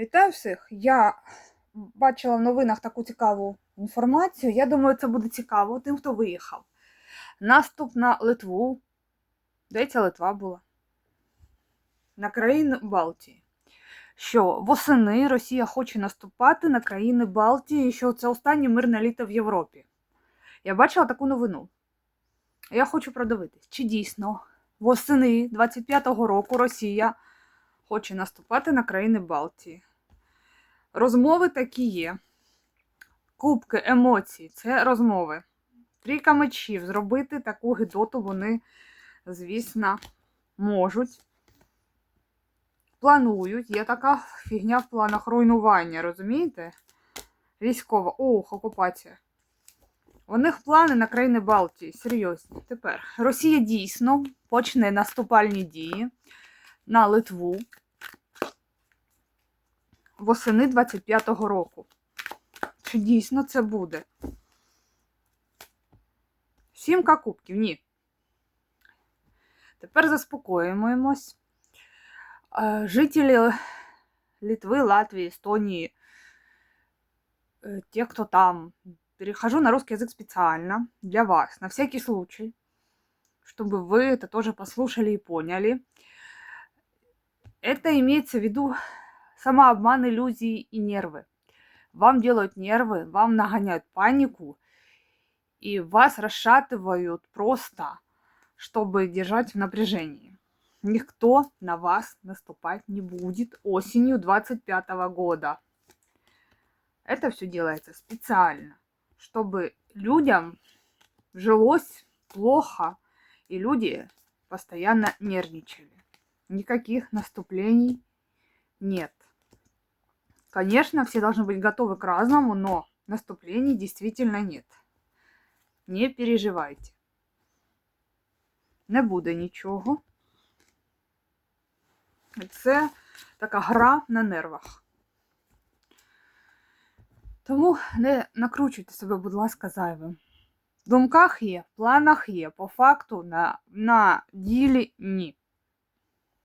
Вітаю всіх! Я бачила в новинах таку цікаву інформацію. Я думаю, це буде цікаво тим, хто виїхав. Наступ на Литву. Здається, Литва була. На країни Балтії. Що восени Росія хоче наступати на країни Балтії, що це останнє мирне літо в Європі. Я бачила таку новину. Я хочу продивитись, чи дійсно восени 25-го року Росія хоче наступати на країни Балтії. Розмови такі є. Кубки емоцій це розмови. Трійка мечів. Зробити таку гидоту вони, звісно, можуть. Планують. Є така фігня в планах руйнування, розумієте? Військова. Ох, окупація. У них плани на країни Балтії. Серйозні. Тепер Росія дійсно почне наступальні дії на Литву восени 25-го року. Чи дійсно це буде? Сімка кубків, ні. Тепер заспокоїмось. Е, Жителі Литвы, Латвии, Эстонии, э, те, кто там, перехожу на русский язык специально для вас, на всякий случай, чтобы вы это тоже послушали и поняли. Это имеется в виду самообман, иллюзии и нервы. Вам делают нервы, вам нагоняют панику, и вас расшатывают просто, чтобы держать в напряжении. Никто на вас наступать не будет осенью 25 года. Это все делается специально, чтобы людям жилось плохо, и люди постоянно нервничали. Никаких наступлений нет. Конечно, все должны быть готовы к разному, но наступлений действительно нет. Не переживайте. Не буде нічого. Це така гра на нервах. Тому не накручуйте себе, будь ласка, зайвим. В думках є, в планах є, по факту на, на ділі ні.